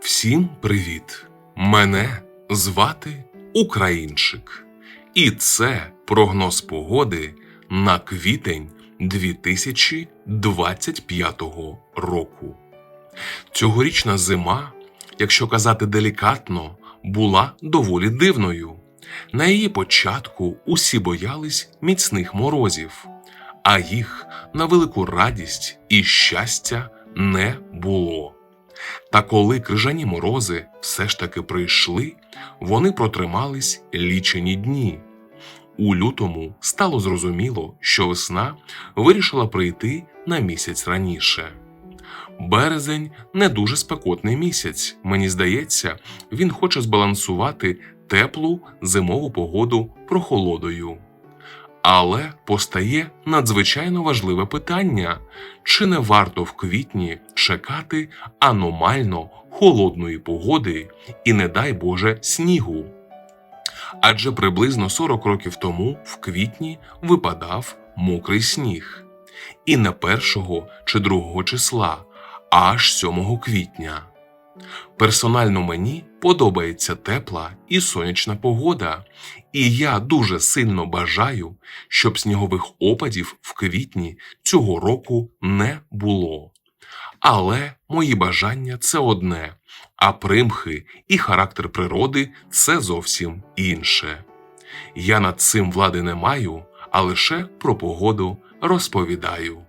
Всім привіт! Мене звати Українчик. І це прогноз погоди на квітень 2025 року. Цьогорічна зима, якщо казати делікатно, була доволі дивною. На її початку усі боялись міцних морозів, а їх на велику радість і щастя не було. Та коли крижані морози все ж таки прийшли, вони протримались лічені дні. У лютому стало зрозуміло, що весна вирішила прийти на місяць раніше. Березень не дуже спекотний місяць. Мені здається, він хоче збалансувати теплу зимову погоду прохолодою. Але постає надзвичайно важливе питання: чи не варто в квітні чекати аномально холодної погоди і, не дай Боже, снігу? Адже приблизно 40 років тому в квітні випадав мокрий сніг. І не 1 чи 2 числа, аж 7 квітня. Персонально мені подобається тепла і сонячна погода, і я дуже сильно бажаю, щоб снігових опадів в квітні цього року не було. Але мої бажання це одне, а примхи і характер природи це зовсім інше. Я над цим влади не маю, а лише про погоду розповідаю.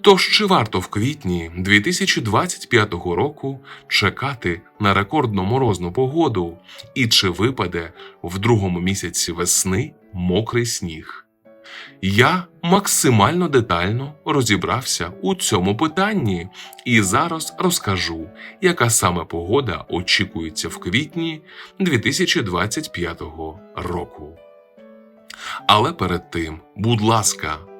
Тож чи варто в квітні 2025 року чекати на рекордно морозну погоду, і чи випаде в другому місяці весни мокрий сніг? Я максимально детально розібрався у цьому питанні і зараз розкажу, яка саме погода очікується в квітні 2025 року. Але перед тим, будь ласка,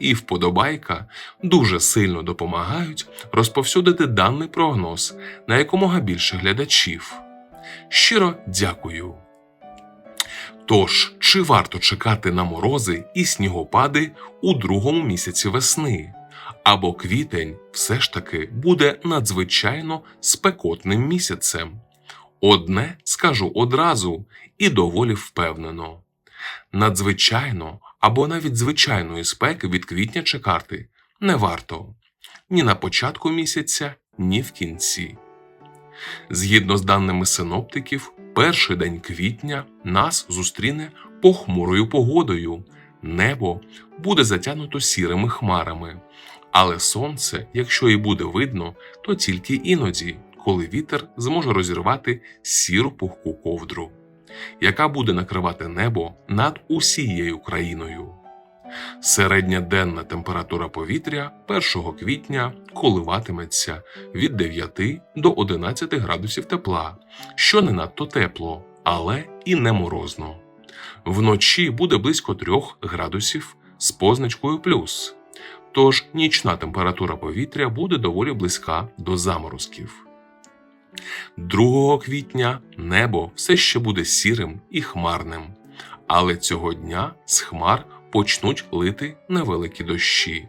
і вподобайка дуже сильно допомагають розповсюдити даний прогноз на якомога більше глядачів. Щиро дякую. Тож, чи варто чекати на морози і снігопади у другому місяці весни? Або квітень все ж таки буде надзвичайно спекотним місяцем? Одне скажу одразу і доволі впевнено надзвичайно або навіть звичайної спеки від квітня чекати не варто. Ні на початку місяця, ні в кінці. Згідно з даними синоптиків, перший день квітня нас зустріне похмурою погодою, небо буде затягнуто сірими хмарами, але сонце, якщо і буде видно, то тільки іноді, коли вітер зможе розірвати сіру пухку ковдру яка буде накривати небо над усією країною. Середня денна температура повітря 1 квітня коливатиметься від 9 до 11 градусів тепла, що не надто тепло, але і не морозно. Вночі буде близько 3 градусів з позначкою плюс, тож нічна температура повітря буде доволі близька до заморозків. 2 квітня небо все ще буде сірим і хмарним, але цього дня з хмар почнуть лити невеликі дощі.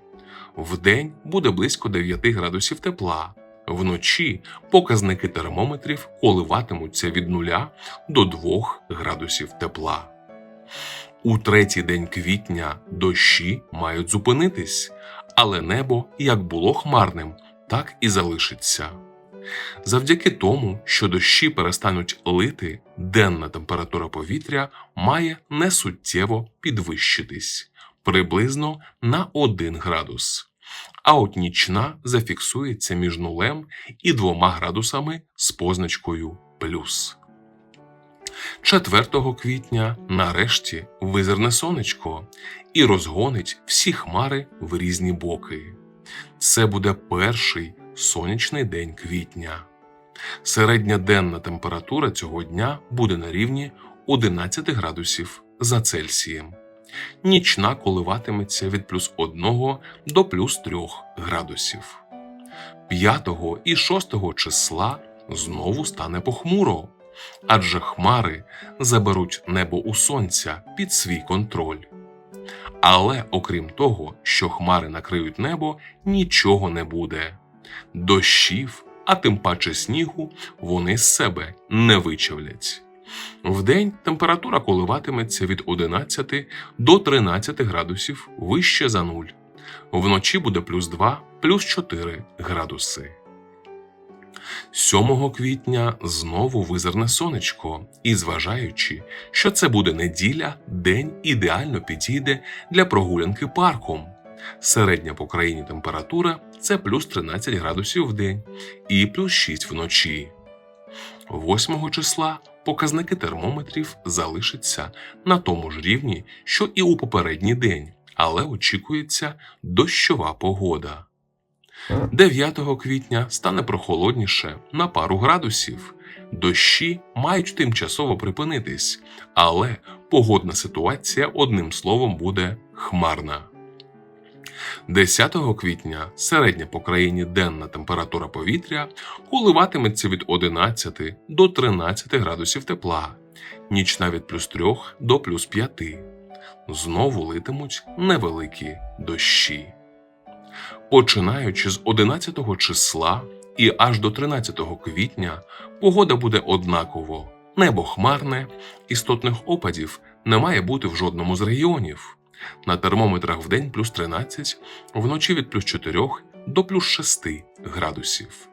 Вдень буде близько 9 градусів тепла. Вночі показники термометрів коливатимуться від 0 до 2 градусів тепла. У третій день квітня дощі мають зупинитись, але небо як було хмарним, так і залишиться. Завдяки тому, що дощі перестануть лити, денна температура повітря має несуттєво підвищитись приблизно на 1 градус. А от нічна зафіксується між нулем і 2 градусами з позначкою плюс. 4 квітня нарешті визирне сонечко і розгонить всі хмари в різні боки. Це буде перший сонячний день квітня. Середня денна температура цього дня буде на рівні 11 градусів за Цельсієм. Нічна коливатиметься від плюс 1 до плюс 3 градусів. 5 і 6 числа знову стане похмуро, адже хмари заберуть небо у сонця під свій контроль. Але окрім того, що хмари накриють небо, нічого не буде. Дощів, а тим паче снігу, вони з себе не вичавлять. Вдень температура коливатиметься від 11 до 13 градусів вище за нуль. Вночі буде плюс 2, плюс 4 градуси. 7 квітня знову визирне сонечко, і зважаючи, що це буде неділя, день ідеально підійде для прогулянки парком. Середня по країні температура це плюс 13 градусів в день і плюс 6 вночі. 8 числа показники термометрів залишаться на тому ж рівні, що і у попередній день, але очікується дощова погода. 9 квітня стане прохолодніше на пару градусів. Дощі мають тимчасово припинитись, але погодна ситуація одним словом буде хмарна. 10 квітня середня по країні денна температура повітря коливатиметься від 11 до 13 градусів тепла, нічна від плюс 3 до плюс 5. Знову литимуть невеликі дощі. Починаючи з 11 числа і аж до 13 квітня погода буде однаково. Небо хмарне, істотних опадів не має бути в жодному з регіонів. На термометрах в день плюс 13, вночі від плюс 4 до плюс 6 градусів.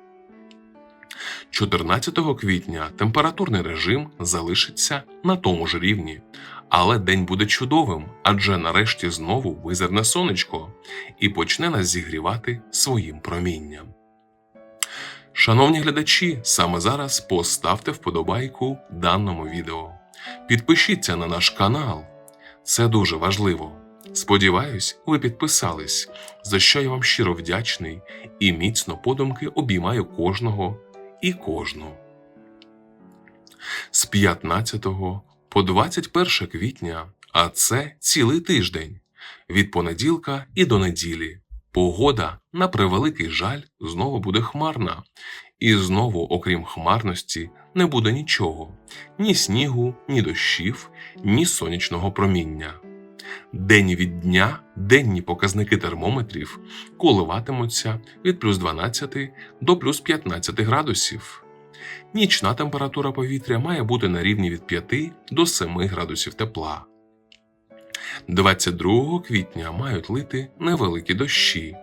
14 квітня температурний режим залишиться на тому ж рівні, але день буде чудовим, адже нарешті знову визирне сонечко і почне нас зігрівати своїм промінням. Шановні глядачі, саме зараз поставте вподобайку даному відео. Підпишіться на наш канал. Це дуже важливо. Сподіваюсь, ви підписались, за що я вам щиро вдячний і міцно подумки обіймаю кожного і кожну. З 15 по 21 квітня, а це цілий тиждень, від понеділка і до неділі. Погода, на превеликий жаль, знову буде хмарна, і знову, окрім хмарності, не буде нічого: ні снігу, ні дощів, ні сонячного проміння. День від дня денні показники термометрів коливатимуться від плюс 12 до плюс 15 градусів. Нічна температура повітря має бути на рівні від 5 до 7 градусів тепла. 22 квітня мають лити невеликі дощі.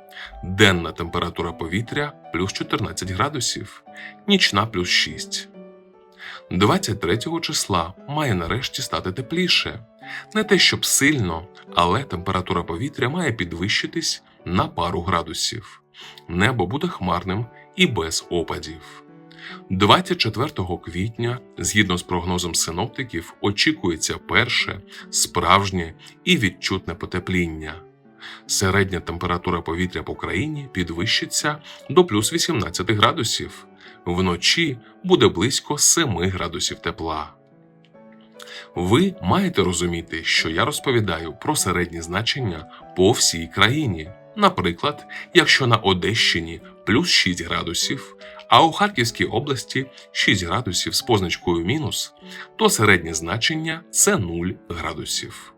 Денна температура повітря плюс 14 градусів, нічна плюс 6. 23 числа має нарешті стати тепліше. Не те щоб сильно, але температура повітря має підвищитись на пару градусів. Небо буде хмарним і без опадів. 24 квітня, згідно з прогнозом синоптиків, очікується перше, справжнє і відчутне потепління. Середня температура повітря по країні підвищиться до плюс 18 градусів. Вночі буде близько 7 градусів тепла. Ви маєте розуміти, що я розповідаю про середні значення по всій країні. Наприклад, якщо на Одещині плюс 6 градусів, а у Харківській області 6 градусів з позначкою мінус, то середнє значення це 0 градусів.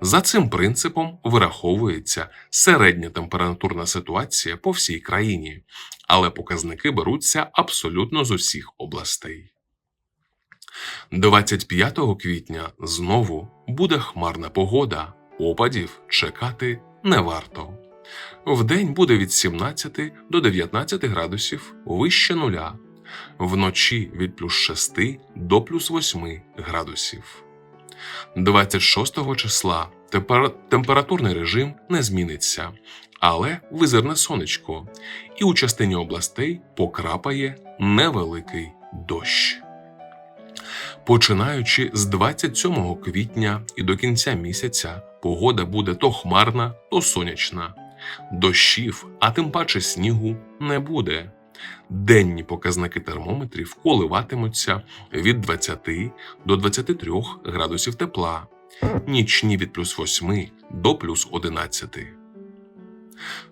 За цим принципом вираховується середня температурна ситуація по всій країні, але показники беруться абсолютно з усіх областей. 25 квітня знову буде хмарна погода, опадів чекати не варто. Вдень буде від 17 до 19 градусів вище нуля, вночі від плюс 6 до плюс 8 градусів. 26 числа температурний режим не зміниться, але визирне сонечко, і у частині областей покрапає невеликий дощ. Починаючи з 27 квітня і до кінця місяця погода буде то хмарна, то сонячна. Дощів, а тим паче снігу не буде. Денні показники термометрів коливатимуться від 20 до 23 градусів тепла, нічні від плюс 8 до плюс 11.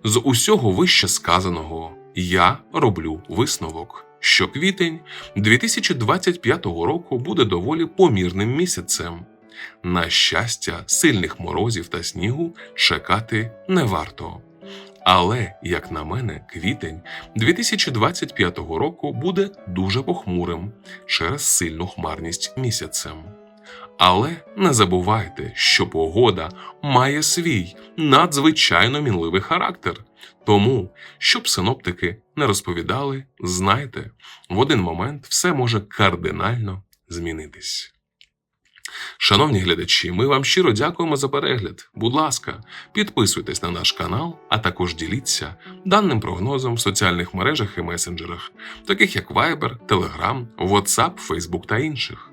З усього вище сказаного я роблю висновок, що квітень 2025 року буде доволі помірним місяцем. На щастя, сильних морозів та снігу чекати не варто. Але, як на мене, квітень 2025 року буде дуже похмурим через сильну хмарність місяцем. Але не забувайте, що погода має свій надзвичайно мінливий характер. Тому, щоб синоптики не розповідали, знайте, в один момент все може кардинально змінитись. Шановні глядачі, ми вам щиро дякуємо за перегляд. Будь ласка, підписуйтесь на наш канал, а також діліться даним прогнозом в соціальних мережах і месенджерах, таких як Viber, Telegram, WhatsApp, Facebook та інших.